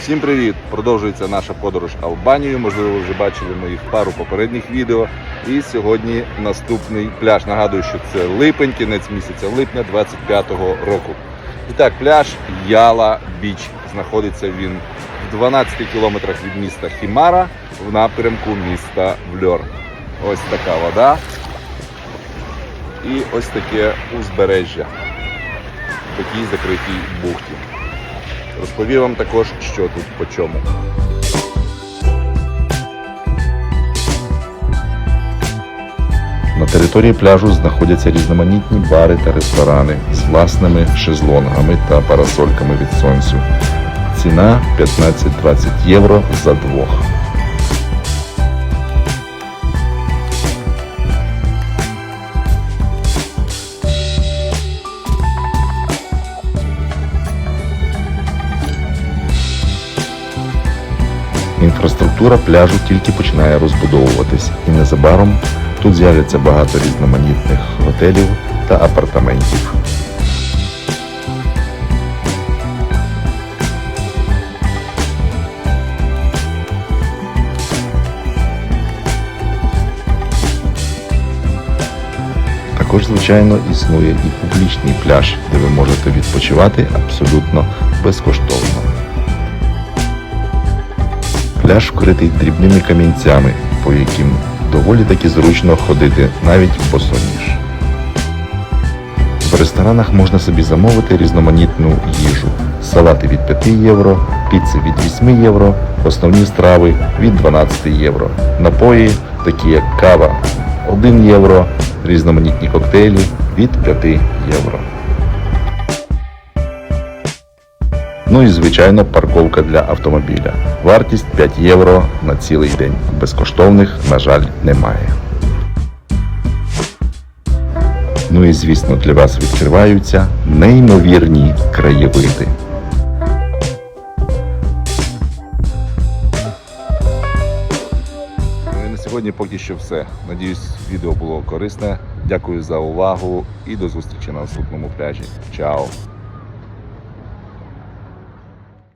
Всім привіт! Продовжується наша подорож Албанією. Можливо, ви вже бачили моїх пару попередніх відео. І сьогодні наступний пляж. Нагадую, що це липень, кінець місяця липня 25-го року. І так, пляж Яла Біч. Знаходиться він в 12 кілометрах від міста Хімара в напрямку міста Вльор. Ось така вода. І ось таке узбережжя в такій закритій бухті. Розповім вам також, що тут по чому. На території пляжу знаходяться різноманітні бари та ресторани з власними шезлонгами та парасольками від сонцю. Ціна 15-20 євро за двох. Інфраструктура пляжу тільки починає розбудовуватись, і незабаром тут з'являться багато різноманітних готелів та апартаментів. Також, звичайно, існує і публічний пляж, де ви можете відпочивати абсолютно безкоштовно. Пляж вкритий дрібними камінцями, по яким доволі таки зручно ходити навіть босоніж. В ресторанах можна собі замовити різноманітну їжу. Салати від 5 євро, піци від 8 євро, основні страви від 12 євро. Напої, такі як кава 1 євро, різноманітні коктейлі від 5 євро. Ну і звичайно парковка для автомобіля. Вартість 5 євро на цілий день. Безкоштовних, на жаль, немає. Ну і звісно, для вас відкриваються неймовірні краєвиди. Ну на сьогодні поки що все. Надіюсь, відео було корисне. Дякую за увагу і до зустрічі на наступному пляжі. Чао!